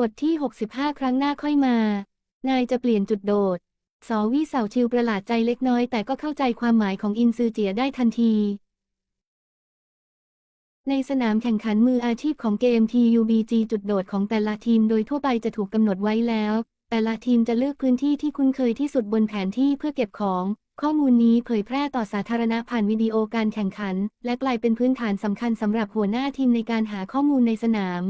บทที่ 65 ครั้งหน้าค่อยมา นายจะเปลี่ยนจุดโดด สอวิเสาชิวประหลาดใจเล็กน้อยแต่ก็เข้าใจความหมายของอินซือเจียได้ทันที ในสนามแข่งขันมืออาชีพของเกม TUBG จุดโดดของแต่ละทีมโดยทั่วไปจะถูกกำหนดไว้แล้ว แต่ละทีมจะเลือกพื้นที่ที่คุ้นเคยที่สุดบนแผนที่เพื่อเก็บของ ข้อมูลนี้เผยแพร่ต่อสาธารณะผ่านวิดีโอการแข่งขัน และกลายเป็นพื้นฐานสำคัญสำหรับหัวหน้าทีมในการหาข้อมูลในสนาม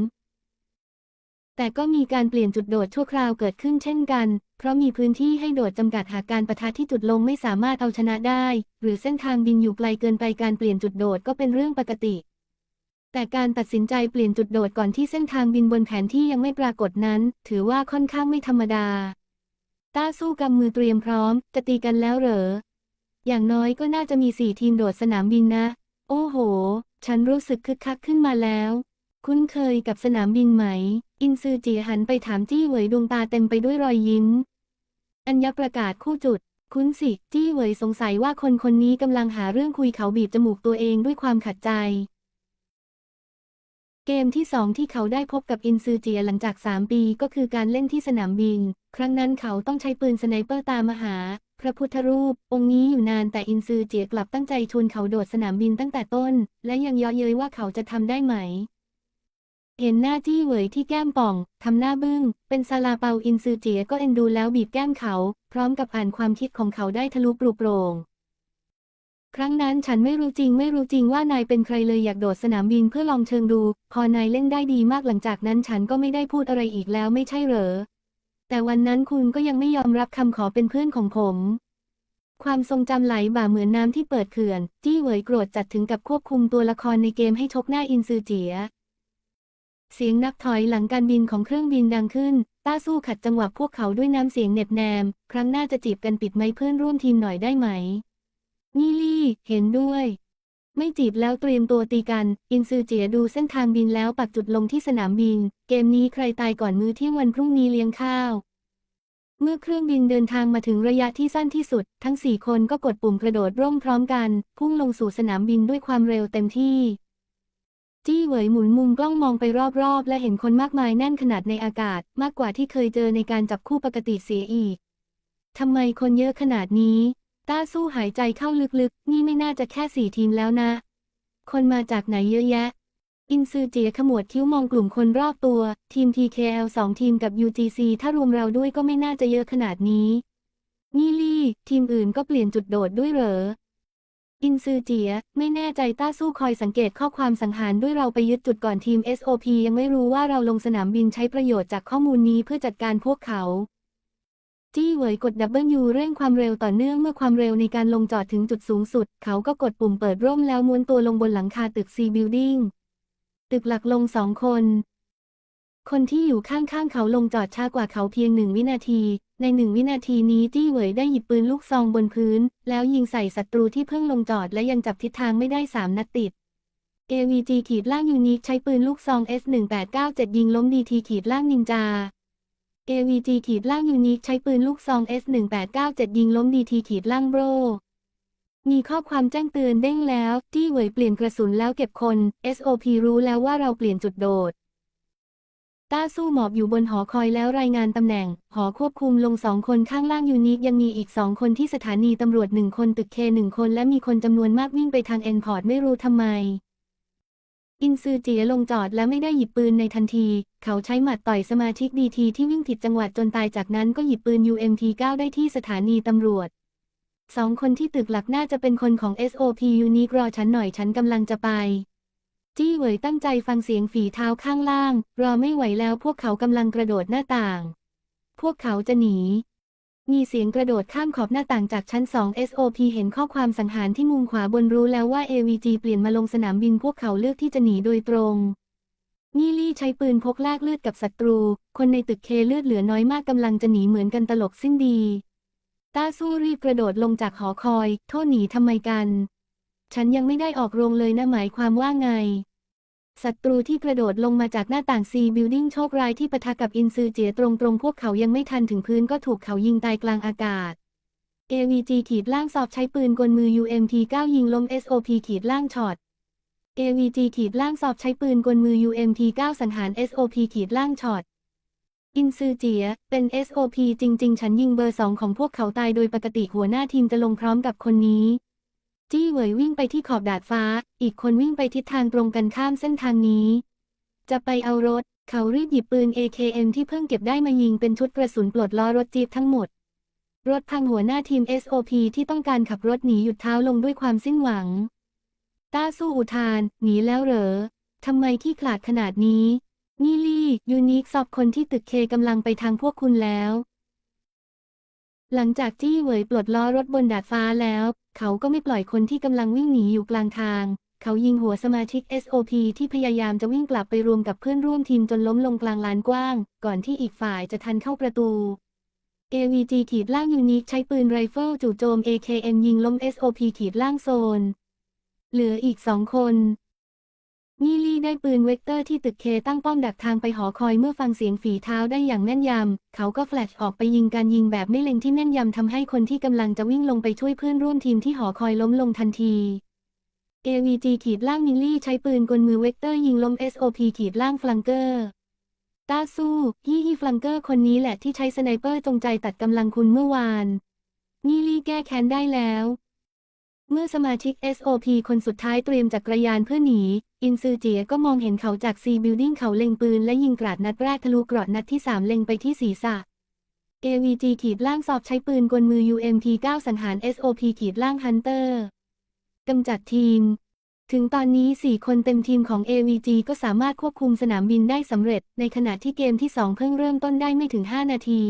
แต่ก็มีการเปลี่ยนจุดโดดชั่วคราวเกิดขึ้นเช่นกัน เพราะมีพื้นที่ให้โดดจำกัดหากการประทะที่จุดลงไม่สามารถเอาชนะได้ หรือเส้นทางบินอยู่ไกลเกินไปการเปลี่ยนจุดโดดก็เป็นเรื่องปกติ แต่การตัดสินใจเปลี่ยนจุดโดดก่อนที่เส้นทางบินบนแผนที่ยังไม่ปรากฏนั้น ถือว่าค่อนข้างไม่ธรรมดา ต้าสู้กำมือเตรียมพร้อม จะตีกันแล้วเหรอ อย่างน้อยก็น่าจะมีสี่ทีมโดดสนามบินนะ โอ้โห ฉันรู้สึกคึกคักขึ้นมาแล้ว คุ้นเคยกับสนามบินไหม อินซือจีหันไปถามจี้เหวยดวงตาเต็มไปด้วยรอยยิ้ม อัญญประกาศคู่จุด คุ้นสิ จี้เหวยสงสัยว่าคนคนนี้กำลังหาเรื่องคุยเขาบีบจมูกตัวเองด้วยความขัดใจ เกมที่สองที่เขาได้พบกับอินซือเจียหลังจาก 3 ปีก็คือการเล่นที่สนามบิน ครั้งนั้นเขาต้องใช้ปืนสไนเปอร์ตามมาหา พระพุทธรูป องค์นี้อยู่นานแต่อินซือเจียกลับตั้งใจชวนเขาโดดสนามบินตั้งแต่ต้น และยังเยาะเย้ยว่าเขาจะทำได้ไหม เห็นหน้าจี้เหวยที่แก้มป่อง ทำหน้าบึ้ง เป็นซาลาเปาอินซือเจียก็เอ็นดูแล้วบีบแก้มเขา พร้อมกับอ่านความคิดของเขาได้ทะลุปลุกโปร่ง ครั้งนั้นฉันไม่รู้จริงไม่รู้จริงว่านายเป็นใครเลยอยากโดดสนามบินเพื่อลองเชิงดู พอนายเล่นได้ดีมากหลังจากนั้นฉันก็ไม่ได้พูดอะไรอีกแล้วไม่ใช่เหรอ แต่วันนั้นคุณก็ยังไม่ยอมรับคำขอเป็นเพื่อนของผม ความทรงจำไหลบ่าเหมือนน้ำที่เปิดเขื่อน จี้เหวยโกรธจัดถึงกับควบคุมตัวละครในเกมให้ชกหน้าอินซือเจีย เสียงนับถอยหลังการบินของเครื่องบินดังขึ้น ต้าสู้ขัดจังหวะพวกเขาด้วยน้ำเสียงเหน็บแนม ครั้งหน้าจะจีบกันปิดไมค์เพื่อนร่วมทีมหน่อยได้ไหม นี่ลี่ เห็นด้วย ไม่จีบแล้วเตรียมตัวตีกัน อินซือเจียดูเส้นทางบินแล้วปักจุดลงที่สนามบิน เกมนี้ใครตายก่อนมื้อเที่ยงวันพรุ่งนี้เลี้ยงข้าว เมื่อเครื่องบินเดินทางมาถึงระยะที่สั้นที่สุด ทั้งสี่คนก็กดปุ่มกระโดดร่มพร้อมกัน พุ่งลงสู่สนามบินด้วยความเร็วเต็มที่ จี้เหวยหมุนมุมกล้องมองไปรอบๆ และเห็นคนมากมายแน่นขนาดในอากาศ มากกว่าที่เคยเจอในการจับคู่ปกติเสียอีก ทำไมคนเยอะขนาดนี้ ต้าสู้หายใจเข้าลึกๆ นี่ไม่น่าจะแค่สี่ทีมแล้วนะ คนมาจากไหนเยอะแยะ อินซือเจียขมวดคิ้วมองกลุ่มคนรอบตัว ทีม TKL 2ทีมกับ UGC ถ้ารวมเราด้วยก็ไม่น่าจะเยอะขนาดนี้ นี่ลี่ ทีมอื่นก็เปลี่ยนจุดโดดด้วยเหรอ อินซือเจีย ไม่แน่ใจต้าสู้คอยสังเกตข้อความสังหารด้วยเราไปยึดจุดก่อนทีม SOP ยังไม่รู้ว่าเราลงสนามบินใช้ประโยชน์จากข้อมูลนี้เพื่อจัดการพวกเขา จี้เหวยกด W เร่งความเร็วต่อเนื่องเมื่อความเร็วในการลงจอดถึงจุดสูงสุด เขาก็กดปุ่มเปิดร่มแล้วม้วนตัวลงบนหลังคาตึก C Building ตึกหลักลงสองคน คนที่อยู่ข้างๆเขาลงจอดช้ากว่าเขาเพียงหนึ่งวินาที ในหนึ่งวินาทีนี้จี้เหวยได้หยิบปืนลูกซองบนพื้น แล้วยิงใส่ศัตรูที่เพิ่งลงจอดและยังจับทิศทางไม่ได้สามนัดติด AVG ขีดล่างยูนิคใช้ปืนลูกซอง S1897 ยิงล้ม DT ขีดล่างนินจา AVG ขีดล่างยูนิคใช้ปืนลูกซอง S1897 ยิงล้ม DT ขีดล่างโบรมีข้อความแจ้งเตือนเด้งแล้ว จี้เหวยเปลี่ยนกระสุนแล้วเก็บคน SOP รู้แล้วว่าเราเปลี่ยนจุดโดด ต้าสู้หมอบอยู่บนหอคอยแล้วรายงานตำแหน่ง หอควบคุมลงสองคนข้างล่างยูนิคยังมีอีกสองคนที่สถานีตำรวจหนึ่งคนตึกเคหนึ่งคนและมีคนจำนวนมากวิ่งไปทางเอ็นพอร์ตไม่รู้ทำไม อินซือเจียลงจอดและไม่ได้หยิบปืนในทันที เขาใช้หมัดต่อยสมาชิกดีทีที่วิ่งผิดจังหวัดจนตายจากนั้นก็หยิบปืน UMP9 ได้ที่สถานีตำรวจสองคนที่ตึกหลักน่าจะเป็นคนของ SOP ยูนิครอฉันหน่อยฉันกำลังจะไป จี้เหวยตั้งใจฟังเสียงฝีเท้าข้างล่าง รอไม่ไหวแล้วพวกเขากำลังกระโดดหน้าต่าง พวกเขาจะหนี มีเสียงกระโดดข้ามขอบหน้าต่างจากชั้น2 SOP เห็นข้อความสังหารที่มุมขวาบนรู้แล้วว่า AVG เปลี่ยนมาลงสนามบินพวกเขาเลือกที่จะหนีโดยตรงนี่ลี่ใช้ปืนพกแลกเลือดกับศัตรู คนในตึกเคเลือดเหลือน้อยมากกำลังจะหนีเหมือนกันตลกสิ้นดี ต้าสู้รีบกระโดดลงจากหอคอย โทษหนีทำไมกัน ฉันยังไม่ได้ออกโรงเลยนะหมายความว่าไง ศัตรูที่กระโดดลงมาจากหน้าต่าง C Building โชคร้ายที่ปะทะกับอินซือเจียตรงๆพวกเขายังไม่ทันถึงพื้นก็ถูกเขายิงตายกลางอากาศ AVG ขีดล่างสอบใช้ปืนกลมือ UMP9 ยิงล้ม SOP ขีดล่างช็อต AVG ขีดล่างสอบใช้ปืนกลมือ UMP9 สังหาร SOP ขีดล่างช็อต อินซือเจีย เป็น SOP จริง ๆ ฉันยิงเบอร์สองของพวกเขาตายโดยปกติหัวหน้าทีมจะลงพร้อมกับคนนี้ จี้เหวยวิ่งไปที่ขอบดาดฟ้า อีกคนวิ่งไปทิศทางตรงกันข้ามเส้นทางนี้ จะไปเอารถ เขารีบหยิบปืน AKM ที่เพิ่งเก็บได้มายิงเป็นชุดกระสุนปลดล้อรถจี๊ปทั้งหมด รถพังหัวหน้าทีม SOP ที่ต้องการขับรถหนีหยุดเท้าลงด้วยความสิ้นหวัง ต้าสู้อุทาน หนีแล้วเหรอ ทำไมที่ขลาดขนาดนี้ นี่ลี่ ยูนิคสอบคนที่ตึกเคกำลังไปทางพวกคุณแล้ว หลังจากจี้เหวยปลดล้อรถบนดาดฟ้าแล้ว เขาก็ไม่ปล่อยคนที่กำลังวิ่งหนีอยู่กลางทาง เขายิงหัวสมาชิก SOP ที่พยายามจะวิ่งกลับไปรวมกับเพื่อนร่วมทีมจนล้มลงกลางลานกว้าง ก่อนที่อีกฝ่ายจะทันเข้าประตู AVG ขีดล่างยูนิคใช้ปืนไรเฟิลจู่โจม AKM ยิงล้ม SOP ขีดล่างโซน เหลืออีกสองคน นี่ลี่ได้ปืนเวกเตอร์ที่ตึกเคตั้งป้อมดักทางไปหอคอยเมื่อฟังเสียงฝีเท้าได้อย่างแม่นยำ เขาก็แฟลชออกไปยิงการยิงแบบไม่เล็งที่แม่นยำทำให้คนที่กำลังจะวิ่งลงไปช่วยเพื่อนร่วมทีมที่หอคอยล้มลงทันที AVG ขีดล่างมิลลี่ใช้ปืนกลมือเวกเตอร์ยิงล้ม SOP ขีดล่างฟลังเกอร์ต้าสู้ยี่ฮีฟลังเกอร์คนนี้แหละที่ใช้สไนเปอร์จงใจตัดกำลังคุณเมื่อวานนี่ลี่แก้แค้นได้แล้ว เมื่อสมาชิก SOP คนสุดท้ายเตรียมจักรยานเพื่อหนี อินซือเจียก็มองเห็นเขาจาก C Building เขาเล็งปืนและยิงกราดนัดแรกทะลุเกราะนัดที่3เล็งไปที่ศีรษะ AVG ขีดล่างสอบใช้ปืนกลมือ UMP 9 สังหาร SOP ขีดล่างฮันเตอร์กำจัดทีม ถึงตอนนี้ 4 คนเต็มทีมของ AVG ก็สามารถควบคุมสนามบินได้สำเร็จ ในขณะที่เกมที่ 2 เพิ่งเริ่มต้นได้ไม่ถึง 5 นาที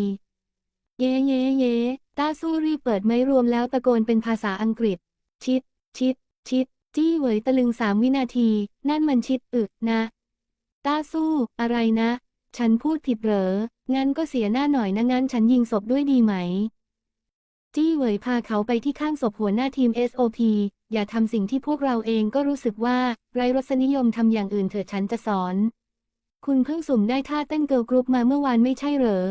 เย่เย่เย่ต้าสู้รีบเปิดไม้รวมแล้วตะโกนเป็นภาษาอังกฤษ ชิด ชิด ชิด จี้เหวยตะลึงสามวินาที นั่นมันชิดอึกนะ ต้าสู้ อะไรนะ ฉันพูดผิดเหรอ งั้นก็เสียหน้าหน่อยนะงั้นฉันยิงศพด้วยดีไหม จี้เหวยพาเขาไปที่ข้างศพหัวหน้าทีม SOP อย่าทำสิ่งที่พวกเราเองก็รู้สึกว่า ไรรสนิยมทำอย่างอื่นเถิดฉันจะสอน คุณเพิ่งสุ่มได้ท่าเต้นเกิร์ลกรุ๊ปมาเมื่อวานไม่ใช่เหรอ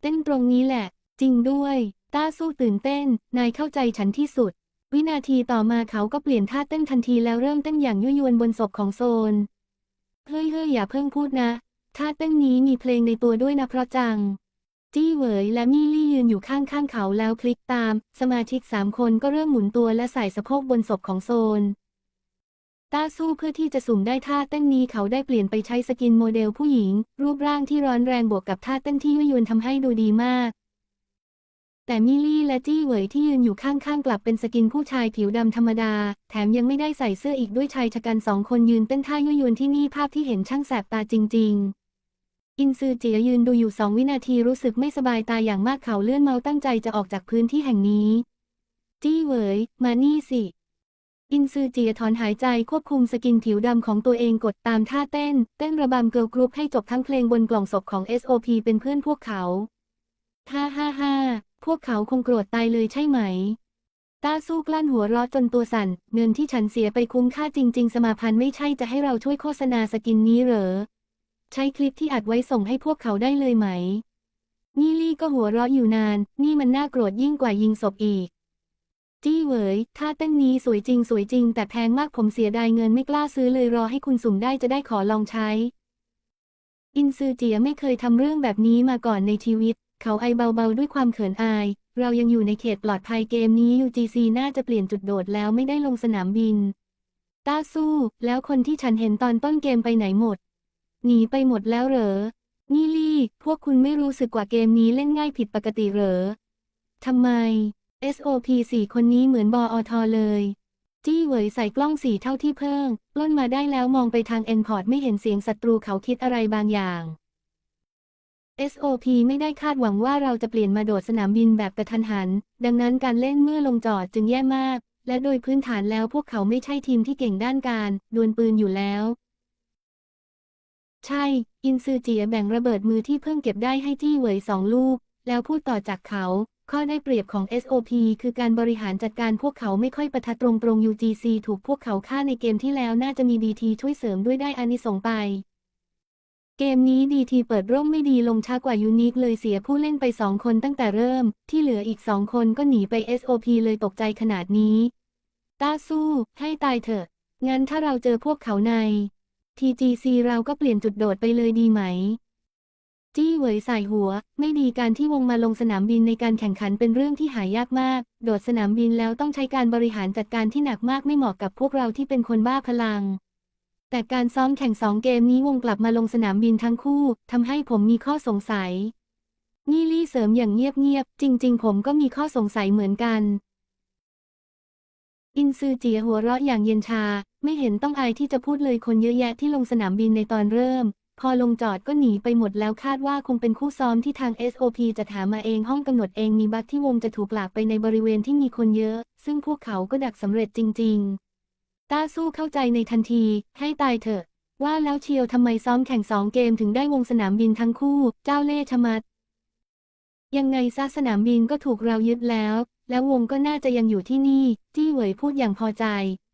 เต้นตรงนี้แหละ จริงด้วย ต้าสู้ตื่นเต้น นายเข้าใจฉันที่สุด วินาทีต่อมาเขาก็เปลี่ยนท่าเต้นทันทีแล้วเริ่มเต้นอย่างยั่วยวนบนศพของโซน เฮ้ยเฮ้ยอย่าเพิ่งพูดนะ ท่าเต้นนี้มีเพลงในตัวด้วยนะเพราะจัง จี้เหวยและมี่ลี่ยืนอยู่ข้างข้างเขาแล้วคลิกตาม สมาชิกสามคนก็เริ่มหมุนตัวและใส่สะโพกบนศพของโซน ต้าสู้เพื่อที่จะสุ่มได้ท่าเต้นนี้เขาได้เปลี่ยนไปใช้สกินโมเดลผู้หญิง รูปร่างที่ร้อนแรงบวกกับท่าเต้นที่ยั่วยวนทำให้ดูดีมาก แต่มิลลี่และจี้เหวยที่ยืนอยู่ข้างๆ กลับเป็นสกินผู้ชายผิวดำธรรมดา แถมยังไม่ได้ใส่เสื้ออีกด้วยชายชะกันสองคนยืนเต้นท่ายั่วยวนที่นี่ภาพที่เห็นช่างแสบตาจริง ๆ อินซือเจียยืนดูอยู่สองวินาทีรู้สึกไม่สบายตาอย่างมากเขาเลื่อนเมาตั้งใจจะออกจากพื้นที่แห่งนี้ จี้เหวยมานี่สิ อินซือเจียถอนหายใจควบคุมสกินผิวดำของตัวเองกดตามท่าเต้น เต้นระบำเกิร์ลกรุ๊ปให้จบทั้งเพลงบนกล่องศพของ SOP เป็นเพื่อนพวกเขา ฮ่าฮ่าฮ่า พวกเขาคงโกรธตายเลยใช่ไหม ต้าสู้กลั้นหัวเรอจนตัวสั่น เงินที่ฉันเสียไปคุ้มค่าจริง ๆ สมาพันธ์ไม่ใช่จะให้เราช่วยโฆษณาสกินนี้เหรอ ใช้คลิปที่อัดไว้ส่งให้พวกเขาได้เลยไหม นี่ลี่ก็หัวเราะอยู่นาน นี่มันน่าโกรธยิ่งกว่ายิงศพอีก จี้เหวยท่าเต้นนี้สวยจริงสวยจริง แต่แพงมากผมเสียดายเงินไม่กล้าซื้อเลยรอให้คุณสุ่มได้จะได้ขอลองใช้ อินซือเจียไม่เคยทำเรื่องแบบนี้มาก่อนในชีวิต เขาไอเบาๆด้วยความเขินอาย เรายังอยู่ในเขตปลอดภัยเกมนี้ UGC น่าจะเปลี่ยนจุดโดดแล้วไม่ได้ลงสนามบิน ต้าสู้ แล้วคนที่ฉันเห็นตอนต้นเกมไปไหนหมด หนีไปหมดแล้วเหรอ นี่ลี่ พวกคุณไม่รู้สึกว่าเกมนี้เล่นง่ายผิดปกติเหรอ ทำไม SOP สี่คนนี้เหมือนบออทอเลย จี้เหวยใส่กล้องสีเท่าที่เพิ่งล้นมาได้แล้วมองไปทางเอ็นพอร์ตไม่เห็นเสียงศัตรูเขาคิดอะไรบางอย่าง SOP ไม่ได้คาดหวังว่าเราจะเปลี่ยนมาโดดสนามบินแบบกระทันหัน ดังนั้นการเล่นเมื่อลงจอดจึงแย่มาก และโดยพื้นฐานแล้วพวกเขาไม่ใช่ทีมที่เก่งด้านการดวลปืนอยู่แล้ว ใช่ อินซือเจียแบ่งระเบิดมือที่เพิ่งเก็บได้ให้จี้เหวยสองลูก แล้วพูดต่อจากเขา ข้อได้เปรียบของ SOP คือการบริหารจัดการพวกเขาไม่ค่อยประทัดตรงตรง UGC ถูกพวกเขาฆ่าในเกมที่แล้วน่าจะมีดีทีช่วยเสริมด้วยได้อานิสงไป เกมนี้ดีทีเปิดร่มไม่ดีลงช้ากว่ายูนิคเลยเสียผู้เล่นไปสองคนตั้งแต่เริ่ม ที่เหลืออีกสองคนก็หนีไป SOP เลยตกใจขนาดนี้ ต้าสู้ ให้ตายเถอะ งั้นถ้าเราเจอพวกเขาใน TGC เราก็เปลี่ยนจุดโดดไปเลยดีไหม จี้เหวยใส่หัว ไม่ดีการที่วงมาลงสนามบินในการแข่งขันเป็นเรื่องที่หายากมาก โดดสนามบินแล้วต้องใช้การบริหารจัดการที่หนักมากไม่เหมาะกับพวกเราที่เป็นคนบ้าพลัง แต่การซ้อมแข่งสองเกมนี้วงกลับมาลงสนามบินทั้งคู่ทำให้ผมมีข้อสงสัย นี่ลี่เสริมอย่างเงียบๆ จริง ๆ ผมก็มีข้อสงสัยเหมือนกัน อินซือเจียหัวเราะอย่างเย็นชา ไม่เห็นต้องอายที่จะพูดเลยคนเยอะแยะที่ลงสนามบินในตอนเริ่ม พอลงจอดก็หนีไปหมดแล้วคาดว่าคงเป็นคู่ซ้อมที่ทาง SOP จะหามาเองห้องกำหนดเองมีบัคที่วงจะถูกหลากไปในบริเวณที่มีคนเยอะ ซึ่งพวกเขาก็ดักสำเร็จจริง ๆ ต้าสู้เข้าใจในทันที ให้ตายเถอะ ว่าแล้วเชียวทำไมซ้อมแข่งสองเกมถึงได้วงสนามบินทั้งคู่ เจ้าเล่ห์ชะมัด ยังไงซะสนามบินก็ถูกเรายึดแล้ว แล้ววงก็น่าจะยังอยู่ที่นี่ จี้เหวยพูดอย่างพอใจ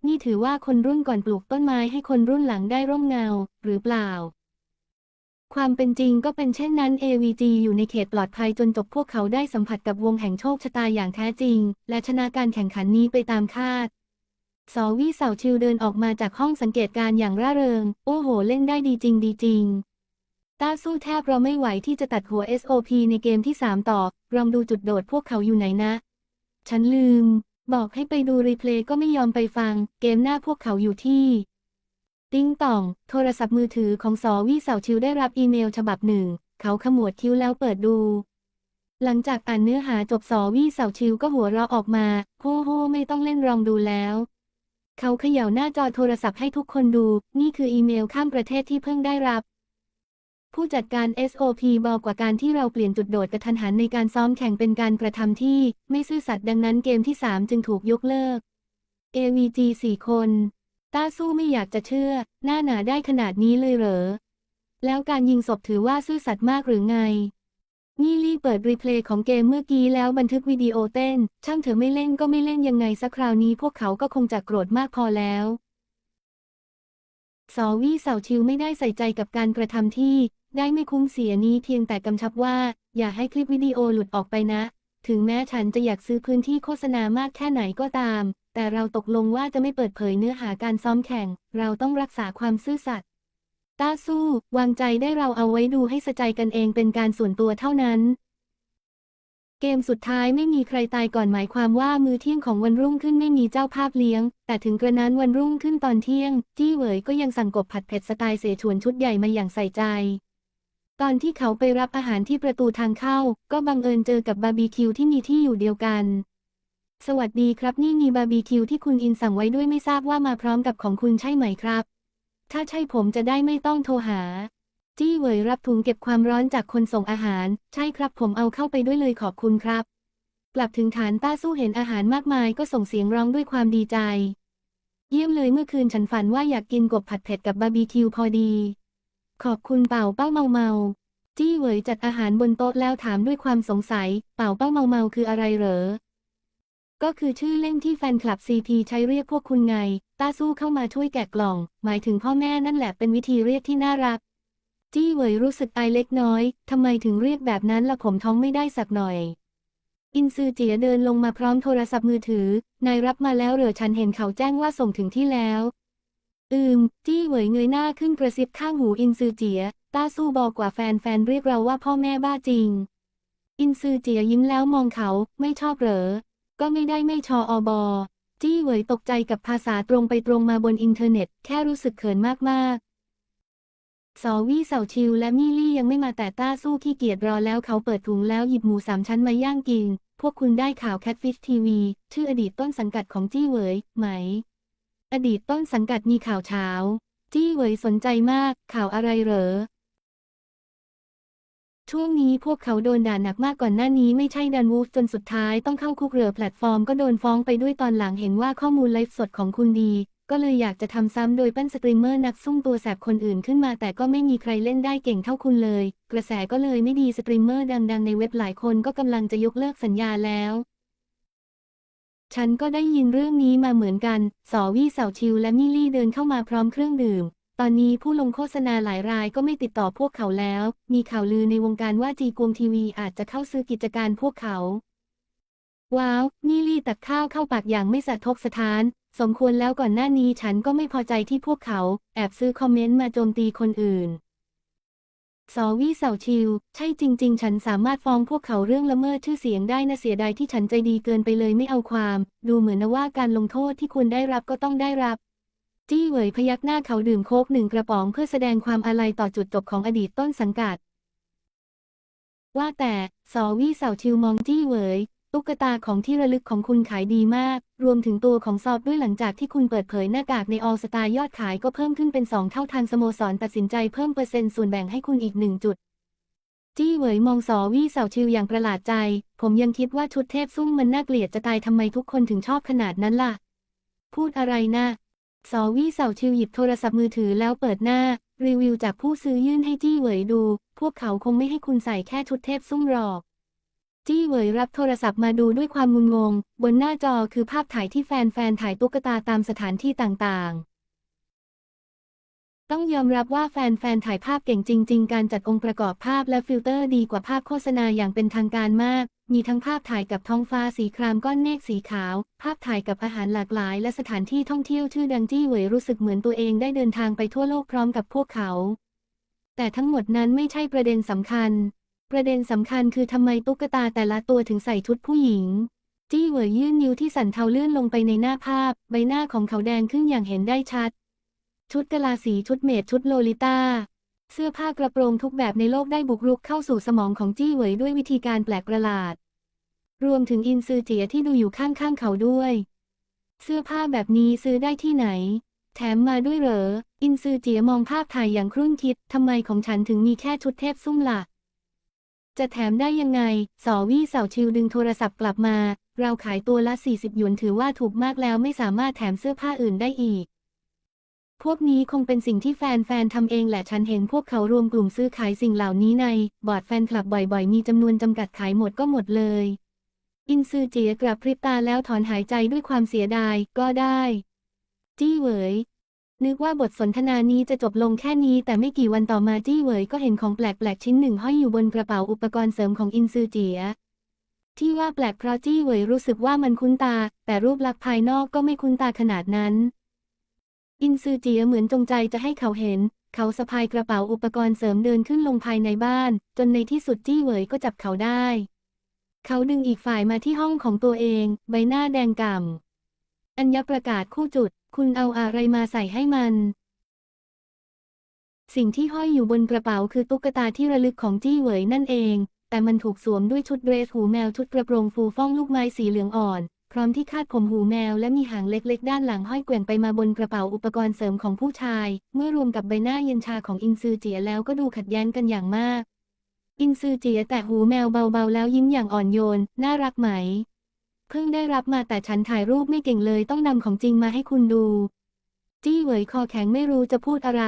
นี่ถือว่าคนรุ่นก่อนปลูกต้นไม้ให้คนรุ่นหลังได้ร่มเงา หรือเปล่า ความเป็นจริงก็เป็นเช่นนั้น AVG อยู่ในเขตปลอดภัยจนจบพวกเขาได้สัมผัสกับวงแห่งโชคชะตาอย่างแท้จริง และชนะการแข่งขันนี้ไปตามคาด สอวี่เสาชิวเดินออกมาจากห้องสังเกตการณ์อย่างร่าเริง โอ้โห เล่นได้ดีจริงดีจริง ต้าสู้แทบเราไม่ไหวที่จะตัดหัว SOP ในเกมที่ 3 ต่อลองดูจุดโดดพวกเขาอยู่ไหนนะ ฉันลืม บอกให้ไปดูรีเพลย์ก็ไม่ยอมไปฟัง เกมหน้าพวกเขาอยู่ที่ ติ้งต่อง โทรศัพท์มือถือของสอวี่เสาชิวได้รับอีเมลฉบับหนึ่ง เขาขมวดคิ้วแล้วเปิดดูหลังจากอ่านเนื้อหาจบสอวี่เสาชิวก็หัวเราะออกมา โฮโฮไม่ต้องเล่นลองดูแล้ว เขาเขย่าหน้าจอโทรศัพท์ให้ทุกคนดู นี่คืออีเมลข้ามประเทศที่เพิ่งได้รับ ผู้จัดการ SOP บอกกว่าการที่เราเปลี่ยนจุดโดดกระทันหันในการซ้อมแข่งเป็นการกระทำที่ ไม่ซื่อสัตย์ดังนั้นเกมที่ 3 จึงถูกยกเลิก AVG 4 คนต้าสู้ไม่อยากจะเชื่อ หน้าหนาได้ขนาดนี้เลยเหรอ แล้วการยิงศพถือว่าซื่อสัตย์มากหรือไง นี่ลี่เปิดรีเพลย์ของเกมเมื่อกี้แล้วบันทึกวิดีโอเต้น ช่างเถอไม่เล่นก็ไม่เล่นยังไงสักคราวนี้พวกเขาก็คงจะโกรธมากพอแล้วสอวี่เสาชิวไม่ได้ใส่ใจกับการกระทำที่ ได้ไม่คุ้มเสียนี้เพียงแต่กำชับว่า อย่าให้คลิปวิดีโอหลุดออกไปนะ ถึงแม้ฉันจะอยากซื้อพื้นที่โฆษณามากแค่ไหนก็ตาม แต่เราตกลงว่าจะไม่เปิดเผยเนื้อหาการซ้อมแข่ง เราต้องรักษาความซื่อสัตย์ ต้าสู้ วางใจได้เราเอาไว้ดูให้สะใจกันเองเป็นการส่วนตัวเท่านั้น เกมสุดท้ายไม่มีใครตายก่อนหมายความว่ามือเที่ยงของวันรุ่งขึ้นไม่มีเจ้าภาพเลี้ยง แต่ถึงกระนั้นวันรุ่งขึ้นตอนเที่ยง จี้เหวยก็ยังสั่งกบผัดเผ็ดสไตล์เสฉวนชุดใหญ่มาอย่างใส่ใจตอนที่เขาไปรับอาหารที่ประตูทางเข้า ก็บังเอิญเจอกับบาร์บีคิวที่มีที่อยู่เดียวกัน สวัสดีครับนี่มีบาร์บีคิวที่คุณอินสั่งไว้ด้วยไม่ทราบว่ามาพร้อมกับของคุณใช่ไหมครับ ถ้าใช่ผมจะได้ไม่ต้องโทรหา จี้เหวยรับถุงเก็บความร้อนจากคนส่งอาหาร ใช่ครับผมเอาเข้าไปด้วยเลยขอบคุณครับ กลับถึงฐานต้าสู้เห็นอาหารมากมายก็ส่งเสียงร้องด้วยความดีใจ เยี่ยมเลยเมื่อคืนฉันฝันว่าอยากกินกบผัดเผ็ดกับบาร์บีคิวพอดี ขอบคุณเป่าเป้าเมาเมาจี้เหวยจัดอาหารบนโต๊ะแล้วถามด้วยความสงสัย เป่าเป้าเมาเมาคืออะไรเหรอ ก็คือชื่อเล่นที่แฟนคลับซีพีใช้เรียกพวกคุณไง ต้าสู้เข้ามาช่วยแกะกล่อง หมายถึงพ่อแม่นั่นแหละเป็นวิธีเรียกที่น่ารัก จี้เหวยรู้สึกอายเล็กน้อย ทำไมถึงเรียกแบบนั้นล่ะผมท้องไม่ได้สักหน่อย อินซือเจียเดินลงมาพร้อมโทรศัพท์มือถือ นายรับมาแล้วเหรอฉันเห็นเขาแจ้งว่าส่งถึงที่แล้ว อืม จี้เหวยเงยหน้าขึ้นกระซิบข้างหูอินซือเจีย ต้าสู้บอกกว่าแฟนแฟนเรียกเราว่าพ่อแม่บ้าจริง อินซือเจียยิ้มแล้วมองเขาไม่ชอบเหรอ ก็ไม่ได้ไม่ชออบอจี้เหวยตกใจกับภาษาตรงไปตรงมาบนอินเทอร์เน็ต แค่รู้สึกเขินมากๆสอวี่เสาชิวและมี่ลี่ยังไม่มาแต่ต้าสู้ขี้เกียจรอแล้วเขาเปิดถุงแล้วหยิบหมูสามชั้นมาย่างกิน พวกคุณได้ข่าวแคทฟิชทีวีชื่ออดีตต้นสังกัดของจี้เหวยไหม อดีตต้นสังกัดมีข่าวเช้า จี้เหวยสนใจมาก ข่าวอะไรเหรอ ช่วงนี้พวกเขาโดนด่าหนักมากก่อนหน้านี้ไม่ใช่ดันวูฟจนสุดท้ายต้องเข้าคุกเรือแพลตฟอร์มก็โดนฟ้องไปด้วยตอนหลังเห็นว่าข้อมูลไลฟ์สดของคุณดี ก็เลยอยากจะทำซ้ำโดยปั้นสตรีมเมอร์นักซุ่มตัวแสบคนอื่นขึ้นมา แต่ก็ไม่มีใครเล่นได้เก่งเท่าคุณเลย กระแสก็เลยไม่ดีสตรีมเมอร์ดังๆในเว็บหลายคนก็กำลังจะยกเลิกสัญญาแล้วฉันก็ได้ยินเรื่องนี้มาเหมือนกัน สอวี่เสาชิวและมิลี่เดินเข้ามาพร้อมเครื่องดื่ม ตอนนี้ผู้ลงโฆษณาหลายรายก็ไม่ติดต่อพวกเขาแล้ว มีข่าวลือในวงการว่าจีกวงทีวีอาจจะเข้าซื้อกิจการพวกเขา ว้าว นี่ลี่ตักข้าวเข้าปากอย่างไม่สะทกสะท้าน สมควรแล้วก่อนหน้านี้ฉันก็ไม่พอใจที่พวกเขา แอบซื้อคอมเมนต์มาโจมตีคนอื่นสวีเสาชิว ใช่จริง ๆ ฉันสามารถฟ้องพวกเขาเรื่องละเมิดชื่อเสียงได้นะเสียดายที่ฉันใจดีเกินไปเลยไม่เอาความ ดูเหมือนนะว่าการลงโทษที่ควรได้รับก็ต้องได้รับ จี้เหวยพยักหน้าเขาดื่มโค้กหนึ่งกระป๋องเพื่อแสดงความอาลัยต่อจุดจบของอดีตต้นสังกัด ว่าแต่สอวี่เสาชิวมองจี้เหวยตุ๊กตาของที่ระลึกของคุณขายดีมาก รวมถึงตัวของซอบด้วยหลังจากที่คุณเปิดเผยหน้ากากในออสตายอดขายก็เพิ่มขึ้นเป็นสองเท่าทางสโมสรตัดสินใจเพิ่มเปอร์เซ็นต์ส่วนแบ่งให้คุณอีกหนึ่งจุด จี้เหวยมองสอวี่เสาชิวอย่างประหลาดใจ ผมยังคิดว่าชุดเทพซุ่มมันน่าเกลียดจะตายทำไมทุกคนถึงชอบขนาดนั้นล่ะ พูดอะไรนะ สอวี่เสาชิวหยิบโทรศัพท์มือถือแล้วเปิดหน้า รีวิวจากผู้ซื้อยื่นให้จี้เหวยดู พวกเขาคงไม่ให้คุณใส่แค่ชุดเทพซุ่มหรอก จี้เหวยรับโทรศัพท์มาดูด้วยความงุนงง บนหน้าจอคือภาพถ่ายที่แฟนๆถ่ายตุ๊กตาตามสถานที่ต่างๆ ต้องยอมรับว่าแฟนๆถ่ายภาพเก่งจริง ๆ การจัดองค์ประกอบภาพและฟิลเตอร์ดีกว่าภาพโฆษณาอย่างเป็นทางการมาก มีทั้งภาพถ่ายกับท้องฟ้าสีครามก้อนเมฆสีขาว ภาพถ่ายกับอาหารหลากหลาย และสถานที่ท่องเที่ยวชื่อดังจี้เหวยรู้สึกเหมือนตัวเองได้เดินทางไปทั่วโลกพร้อมกับพวกเขา แต่ทั้งหมดนั้นไม่ใช่ประเด็นสำคัญ ประเด็นสำคัญคือทำไมตุ๊กตาแต่ละตัวถึงใส่ชุดผู้หญิง จี้เหวยยื่นนิ้วที่สั่นเทาเลื่อนลงไปในหน้าภาพ ใบหน้าของเขาแดงขึ้นอย่างเห็นได้ชัด ชุดกะลาสีชุดเมดชุดโลลิต้าเสื้อผ้ากระโปรงทุกแบบในโลกได้บุกรุกเข้าสู่สมองของจี้เหวยด้วยวิธีการแปลกประหลาด รวมถึงอินซือเจียที่ดูอยู่ข้างๆเขาด้วย เสื้อผ้าแบบนี้ซื้อได้ที่ไหน แถมมาด้วยเหรอ อินซือเจียมองภาพถ่ายอย่างครุ่นคิดทำไมของฉันถึงมีแค่ชุดเทพซุ่มล่ะ จะแถมได้ยังไง สอวี่เสาชิวดึงโทรศัพท์กลับมา เราขายตัวละ 40 หยวนถือว่าถูกมากแล้วไม่สามารถแถมเสื้อผ้าอื่นได้อีกพวกนี้คงเป็นสิ่งที่แฟนๆทำเองแหละฉันเห็นพวกเขารวมกลุ่มซื้อขายสิ่งเหล่านี้ใน บอร์ดแฟนคลับบ่อยๆ มีจำนวนจำกัดขายหมดก็หมดเลย อินซือเจียกลับพริบตาแล้วถอนหายใจด้วยความเสียดายก็ได้ จี้เหวยนึกว่าบทสนทนานี้จะจบลงแค่นี้ แต่ไม่กี่วันต่อมาจี้เหวยก็เห็นของแปลกๆชิ้นหนึ่งห้อยอยู่บนกระเป๋าอุปกรณ์เสริมของอินซือเจีย ที่ว่าแปลกเพราะจี้เหวยรู้สึกว่ามันคุ้นตา แต่รูปลักษณ์ภายนอกก็ไม่คุ้นตาขนาดนั้น อินซือเจียเหมือนจงใจจะให้เขาเห็น เขาสะพายกระเป๋าอุปกรณ์เสริมเดินขึ้นลงภายในบ้าน จนในที่สุดจี้เหวยก็จับเขาได้ เขาดึงอีกฝ่ายมาที่ห้องของตัวเอง ใบหน้าแดงก่ำ อัญญประกาศคู่จุด คุณเอาอะไรมาใส่ให้มัน สิ่งที่ห้อยอยู่บนกระเป๋าคือตุ๊กตาที่ระลึกของจี้เหวยนั่นเอง แต่มันถูกสวมด้วยชุดเดรสหูแมวชุดกระโปรงฟูฟ่องลูกไม้สีเหลืองอ่อน พร้อมที่คาดผมหูแมวและมีหางเล็กๆ ด้านหลังห้อยแกว่งไปมาบนกระเป๋าอุปกรณ์เสริมของผู้ชาย เมื่อรวมกับใบหน้าเย็นชาของอินซือเจียแล้วก็ดูขัดแย้งกันอย่างมาก อินซือเจียแตะหูแมวเบาๆ แล้วยิ้มอย่างอ่อนโยน น่ารักไหม เพิ่งได้รับมาแต่ฉันถ่ายรูปไม่เก่งเลยต้องนำของจริงมาให้คุณดู จี้เหวยคอแข็งไม่รู้จะพูดอะไร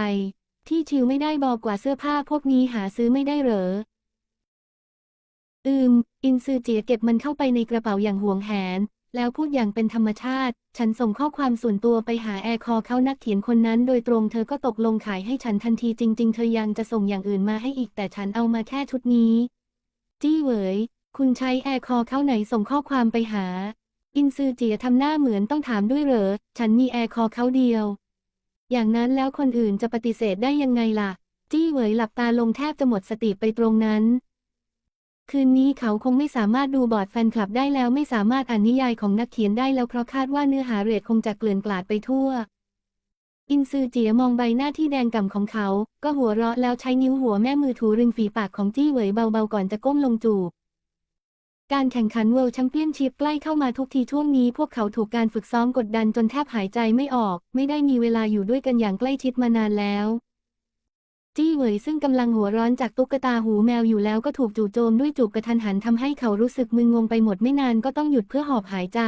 ที่ชิวไม่ได้บอกกว่าเสื้อผ้าพวกนี้หาซื้อไม่ได้เหรอ อืม อินซือเจียเก็บมันเข้าไปในกระเป๋าอย่างห่วงแหน แล้วพูดอย่างเป็นธรรมชาติ ฉันส่งข้อความส่วนตัวไปหาแอร์คอเขานักเขียนคนนั้นโดยตรงเธอก็ตกลงขายให้ฉันทันทีจริง ๆ เธอยังจะส่งอย่างอื่นมาให้อีกแต่ฉันเอามาแค่ชุดนี้ จี้เหวยคุณใช้แอร์คอเขาไหนส่งข้อความไปหา อินซือเจียทำหน้าเหมือนต้องถามด้วยเหรอ ฉันมีแอร์คอเขาเดียว อย่างนั้นแล้วคนอื่นจะปฏิเสธได้ยังไงล่ะ จี้เหวยหลับตาลงแทบจะหมดสติไปตรงนั้น คืนนี้เขาคงไม่สามารถดูบอร์ดแฟนคลับได้แล้วไม่สามารถอ่านนิยายของนักเขียนได้แล้วเพราะคาดว่าเนื้อหาเรทคงจะเกลื่อนกลาดไปทั่ว อินซือเจียมองใบหน้าที่แดงก่ำของเขา ก็หัวเราะแล้วใช้นิ้วหัวแม่มือถูริมฝีปากของจี้เหวยเบาๆก่อนจะก้มลงจูบการแข่งขันเวิลด์แชมเปี้ยนชิพใกล้เข้ามาทุกทีช่วงนี้พวกเขาถูกการฝึกซ้อมกดดันจนแทบหายใจไม่ออก ไม่ได้มีเวลาอยู่ด้วยกันอย่างใกล้ชิดมานานแล้ว จี้เหวยซึ่งกำลังหัวร้อนจากตุ๊กตาหูแมวอยู่แล้วก็ถูกจู่โจมด้วยจูบกระทันหันทำให้เขารู้สึกมึนงงไปหมดไม่นานก็ต้องหยุดเพื่อหอบหายใจ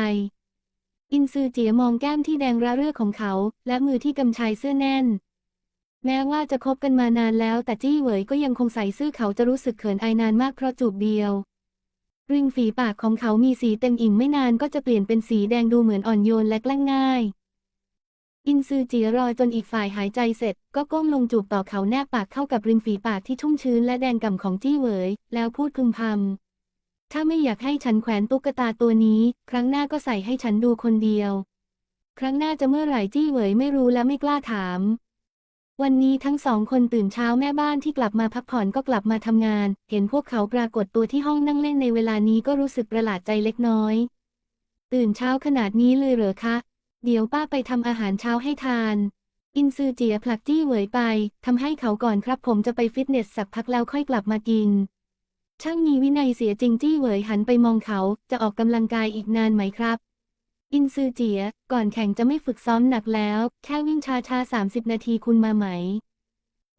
อินซือเจียมองแก้มที่แดงระเรื่อของเขา และมือที่กำชายเสื้อแน่น แม้ว่าจะคบกันมานานแล้วแต่จี้เหวยก็ยังคงใส่ซื่อเขาจะรู้สึกเขินอายนานมากเพราะจูบเดียว ริมฝีปากของเขามีสีเต็มอิ่มไม่นานก็จะเปลี่ยนเป็นสีแดงดูเหมือนอ่อนโยนและแกล้งง่าย อินซือจีรอจนอีกฝ่ายหายใจเสร็จ ก็ก้มลงจูบต่อเขาแนบปากเข้ากับริมฝีปากที่ชุ่มชื้นและแดงก่ำของจี้เหวย แล้วพูดพึมพำถ้าไม่อยากให้ฉันแขวนตุ๊กตาตัวนี้ ครั้งหน้าก็ใส่ให้ฉันดูคนเดียว ครั้งหน้าจะเมื่อไหร่จี้เหวยไม่รู้และไม่กล้าถาม วันนี้ทั้งสองคนตื่นเช้าแม่บ้านที่กลับมาพักผ่อนก็กลับมาทำงาน เห็นพวกเขาปรากฏตัวที่ห้องนั่งเล่นในเวลานี้ก็รู้สึกประหลาดใจเล็กน้อย ตื่นเช้าขนาดนี้เลยเหรอคะ เดี๋ยวป้าไปทำอาหารเช้าให้ทาน อินซือเจียผลักจี้เหวยไปทำให้เขาก่อนครับผมจะไปฟิตเนสสักพักแล้วค่อยกลับมากิน ช่างมีวินัยเสียจริงจี้เหวยหันไปมองเขาจะออกกำลังกายอีกนานไหมครับ อินซือเจียก่อนแข่งจะไม่ฝึกซ้อมหนักแล้ว แค่วิ่งช้าช้าสามสิบนาทีคุณมาไหม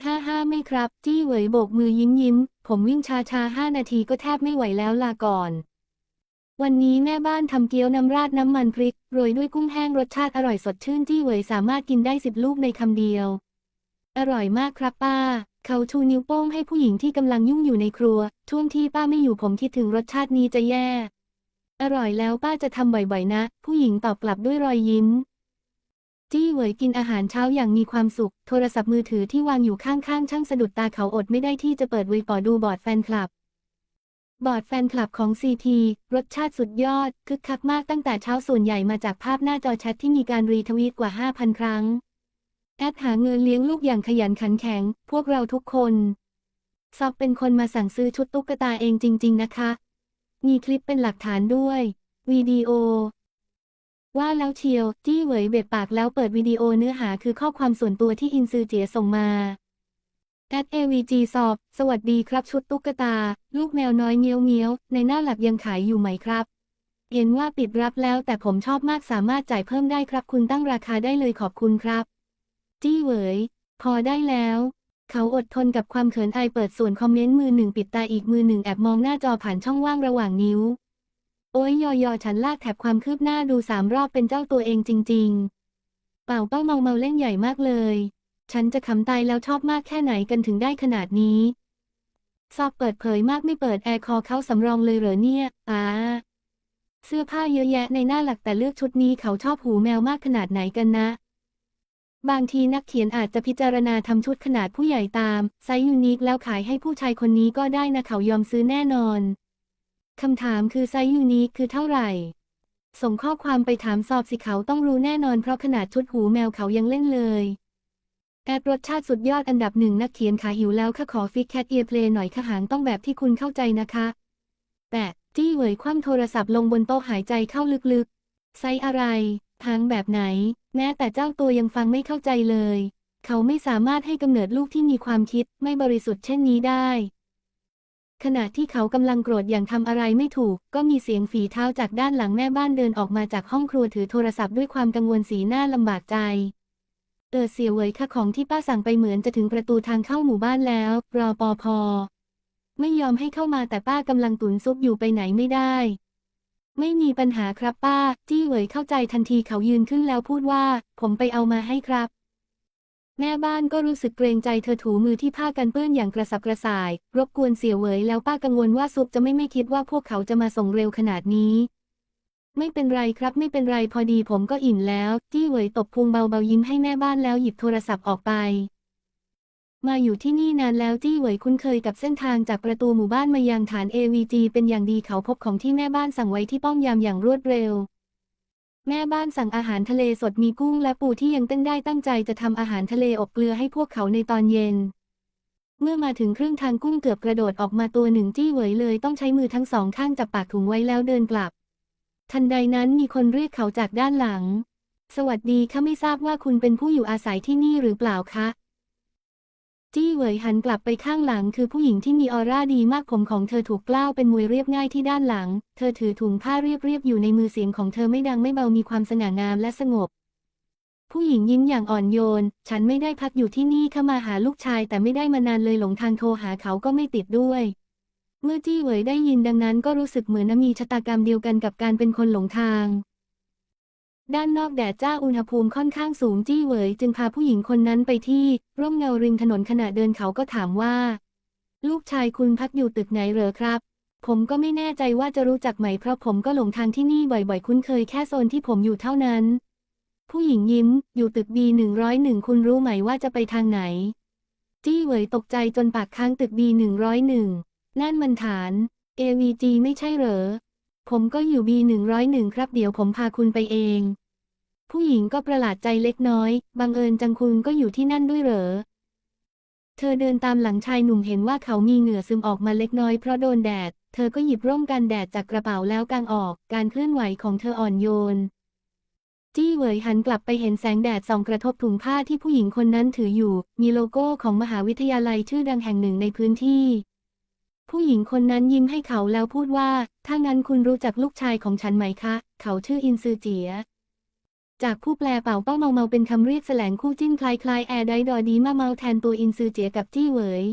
ห้าห้าไม่ครับ จี้เหวยโบกมือยิ้มยิ้ม ผมวิ่งช้าช้าห้านาทีก็แทบไม่ไหวแล้วลาก่อน วันนี้แม่บ้านทำเกี๊ยวน้ำราดน้ำมันพริก โรยด้วยกุ้งแห้งรสชาติอร่อยสดชื่นจี้เหวยสามารถกินได้สิบลูกในคำเดียว อร่อยมากครับป้า เขาชูนิ้วโป้งให้ผู้หญิงที่กำลังยุ่งอยู่ในครัว ช่วงที่ป้าไม่อยู่ผมคิดถึงรสชาตินี้จะแย่ อร่อยแล้วป้าจะทำบ่อยๆนะ ผู้หญิงตอบกลับด้วยรอยยิ้ม จี้เหวยกินอาหารเช้าอย่างมีความสุข โทรศัพท์มือถือที่วางอยู่ข้างๆ ช่างสะดุดตาเขาอดไม่ได้ที่จะเปิดวีปอดูบอร์ดแฟนคลับ บอร์ดแฟนคลับของ CP รสชาติสุดยอด คึกคักมากตั้งแต่เช้าส่วนใหญ่มาจากภาพหน้าจอแชทที่มีการรีทวีตกว่า 5,000 ครั้ง แอดหาเงินเลี้ยงลูกอย่างขยันขันแข็ง พวกเราทุกคน ซอบเป็นคนมาสั่งซื้อชุดตุ๊กตาเองจริง ๆ นะคะ มีคลิปเป็นหลักฐานด้วยวิดีโอ ว่าแล้วเชียว จี้เหวยเบ็ดปากแล้วเปิดวิดีโอเนื้อหาคือข้อความส่วนตัวที่อินซือเจียส่งมา แอด AVG สอบ สวัสดีครับชุดตุ๊กตา ลูกแมวน้อยเงี้ยวเงี้ยว ในหน้าหลักยังขายอยู่ไหมครับ เห็นว่าปิดรับแล้วแต่ผมชอบมากสามารถจ่ายเพิ่มได้ครับ คุณตั้งราคาได้เลยขอบคุณครับ จี้เหวยพอได้แล้ว เขาอดทนกับความเขินอายเปิดส่วนคอมเมนต์มือหนึ่งปิดตาอีกมือหนึ่งแอบมองหน้าจอผ่านช่องว่างระหว่างนิ้ว โอ้ยยอยอฉันลากแถบความคืบหน้าดูสามรอบเป็นเจ้าตัวเองจริง ๆ เป่าเป้าเมาเมาเล่นใหญ่มากเลย ฉันจะขำตายแล้วชอบมากแค่ไหนกันถึงได้ขนาดนี้ ซอบเปิดเผยมากไม่เปิดแอร์คอเขาสำรองเลยเหรอเนี่ยอ่าเสื้อผ้าเยอะแยะในหน้าหลักแต่เลือกชุดนี้เขาชอบหูแมวมากขนาดไหนกันนะ บางทีนักเขียนอาจจะพิจารณาทำชุดขนาดผู้ใหญ่ตาม ไซส์ยูนิคแล้วขายให้ผู้ชายคนนี้ก็ได้นะเขายอมซื้อแน่นอนคำถามคือไซส์ยูนิคคือเท่าไหร่ ส่งข้อความไปถามสอบสิเขาต้องรู้แน่นอนเพราะขนาดชุดหูแมวเขายังเล่นเลย แอดรสชาติสุดยอดอันดับหนึ่งนักเขียนขาหิวแล้วค่ะขอฟิกแคทเอียร์เพลย์หน่อยค่ะหางต้องแบบที่คุณเข้าใจนะคะ แต่จี้เหวยคว่ำโทรศัพท์ลงบนโต๊ะหายใจเข้าลึกๆไซอะไร ทางแบบไหน แม้แต่เจ้าตัวยังฟังไม่เข้าใจเลย เขาไม่สามารถให้กำเนิดลูกที่มีความคิดไม่บริสุทธิ์เช่นนี้ได้ ขณะที่เขากำลังโกรธอย่างทำอะไรไม่ถูก ก็มีเสียงฝีเท้าจากด้านหลังแม่บ้านเดินออกมาจากห้องครัวถือโทรศัพท์ด้วยความกังวลสีหน้าลำบากใจ เออเสียเวยค่ะของที่ป้าสั่งไปเหมือนจะถึงประตูทางเข้าหมู่บ้านแล้ว รอปอพอ ไม่ยอมให้เข้ามาแต่ป้ากำลังตุนซุปอยู่ไปไหนไม่ได้ ไม่มีปัญหาครับป้า จี้เหวยเข้าใจทันทีเขายืนขึ้นแล้วพูดว่า ผมไปเอามาให้ครับ แม่บ้านก็รู้สึกเกรงใจเธอถูมือที่ผ้ากันเปื้อนอย่างกระสับกระส่าย รบกวนเสียเหวยแล้วป้ากังวลว่าซุปจะไม่ไม่คิดว่าพวกเขาจะมาส่งเร็วขนาดนี้ ไม่เป็นไรครับไม่เป็นไรพอดีผมก็อิ่มแล้ว จี้เหวยตบพุงเบาๆยิ้มให้แม่บ้านแล้วหยิบโทรศัพท์ออกไป มาอยู่ที่นี่นานแล้วจี้เหวยคุ้นเคยกับเส้นทางจากประตูหมู่บ้านมายังฐาน AVG เป็นอย่างดีเขาพบของที่แม่บ้านสั่งไว้ที่ป้อมยามอย่างรวดเร็ว แม่บ้านสั่งอาหารทะเลสดมีกุ้งและปูที่ยังเต้นได้ตั้งใจจะทำอาหารทะเลอบเกลือให้พวกเขาในตอนเย็นเมื่อมาถึงครึ่งทางกุ้งเกือบกระโดดออกมาตัวหนึ่งจี้เหวยเลยต้องใช้มือทั้งสองข้างจับปากถุงไว้แล้วเดินกลับ ทันใดนั้นมีคนเรียกเขาจากด้านหลัง สวัสดีค่ะไม่ทราบว่าคุณเป็นผู้อยู่อาศัยที่นี่หรือเปล่าคะ จี้เหวยหันกลับไปข้างหลัง คือผู้หญิงที่มีออร่าดีมากผมของเธอถูกกล้าวเป็นมวยเรียบง่ายที่ด้านหลัง เธอถือถุงผ้าเรียบๆอยู่ในมือเสียงของเธอไม่ดังไม่เบามีความสง่างามและสงบ ผู้หญิงยิ้มอย่างอ่อนโยน ฉันไม่ได้พักอยู่ที่นี่ข้ามาหาลูกชายแต่ไม่ได้มานานเลยหลงทางโทรหาเขาก็ไม่ติดด้วย เมื่อจี้เหวยได้ยินดังนั้นก็รู้สึกเหมือนมีชะตากรรมเดียวกันกับการเป็นคนหลงทาง ด้านนอกแดดจ้าอุณหภูมิค่อนข้างสูงจี้เหวยจึงพาผู้หญิงคนนั้นไปที่ร่มเงาริมถนนขณะเดินเขาก็ถามว่า ลูกชายคุณพักอยู่ตึกไหนเหรอครับ ผมก็ไม่แน่ใจว่าจะรู้จักไหมเพราะผมก็หลงทางที่นี่บ่อยๆ คุ้นเคยแค่โซนที่ผมอยู่เท่านั้น ผู้หญิงยิ้ม อยู่ตึกบีหนึ่งร้อยหนึ่งคุณรู้ไหมว่าจะไปทางไหน จี้เหวยตกใจจนปากค้างตึกบีห นั่นมันฐาน AVG ไม่ใช่เหรอ ผมก็อยู่ B 101 ครับเดี๋ยวผมพาคุณไปเอง ผู้หญิงก็ประหลาดใจเล็กน้อย บังเอิญจังคุณก็อยู่ที่นั่นด้วยเหรอ เธอเดินตามหลังชายหนุ่มเห็นว่าเขามีเหงื่อซึมออกมาเล็กน้อยเพราะโดนแดด เธอก็หยิบร่มกันแดดจากกระเป๋าแล้วกางออก การเคลื่อนไหวของเธออ่อนโยน จี้เหวยหันกลับไปเห็นแสงแดดส่องกระทบถุงผ้าที่ผู้หญิงคนนั้นถืออยู่ มีโลโก้ของมหาวิทยาลัยชื่อดังแห่งหนึ่งในพื้นที่ ผู้หญิงคนนั้นยิ้มให้เขาแล้วพูดว่า ถ้างั้นคุณรู้จักลูกชายของฉันไหมคะ เขาชื่ออินซือเจีย จากผู้แปลเป่าเป้าเมาเมาเป็นคำเรียกแสลงคู่จิ้นคล้ายๆแอร์ไดดอดีมาเมาแทนตัวอินซือเจียกับจี้เหวย